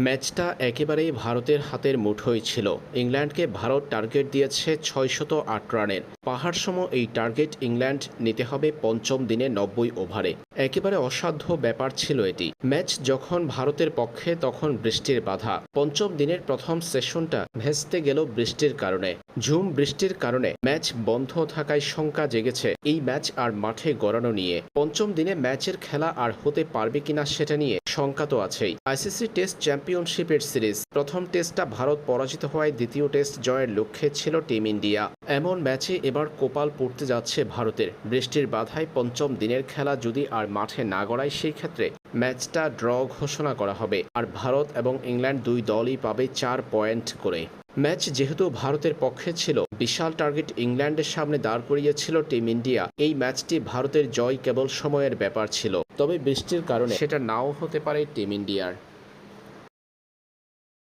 ম্যাচটা একেবারেই ভারতের হাতের মুঠোয় ছিল। ইংল্যান্ডকে ভারত টার্গেট দিয়েছে ছয়শত আট রানের। পাহাড়সম এই টার্গেট ইংল্যান্ড নিতে হবে পঞ্চম দিনে নব্বই ওভারে। একেবারে অসাধ্য ব্যাপার ছিল এটি। ম্যাচ যখন ভারতের পক্ষে, তখন বৃষ্টির বাধা। পঞ্চম দিনের প্রথম সেশনটা ভেস্তে গেল বৃষ্টির কারণে। ঝুম বৃষ্টির কারণে ম্যাচ বন্ধ থাকায় শঙ্কা জেগেছে। এই ম্যাচ আর মাঠে গড়ানো নিয়ে। পঞ্চম দিনে ম্যাচের খেলা আর হতে পারবে কিনা সেটা নিয়ে শঙ্কা তো আছেই। আইসিসি টেস্ট চ্যাম্পিয়নশিপের সিরিজ। প্রথম টেস্টটা ভারত পরাজিত হওয়ায় দ্বিতীয় টেস্ট জয়ের লক্ষ্যে ছিল টিম ইন্ডিয়া। এমন ম্যাচে এবার কোপাল পড়তে যাচ্ছে ভারতের। বৃষ্টির বাধায় পঞ্চম দিনের খেলা যদি আর মাঠে না গড়ায়, সেই ক্ষেত্রে ম্যাচটা ড্র ঘোষণা করা হবে। আর ভারত এবং ইংল্যান্ড দুই দলই পাবে চার পয়েন্ট করে। ম্যাচ যেহেতু ভারতের পক্ষে ছিল, বিশাল টার্গেট ইংল্যান্ডের সামনে দাঁড় করিয়েছিল টিম ইন্ডিয়া। এই ম্যাচটি ভারতের জয় কেবল সময়ের ব্যাপার ছিল। তবে বৃষ্টির কারণে সেটা নাও হতে পারে টিম ইন্ডিয়ার।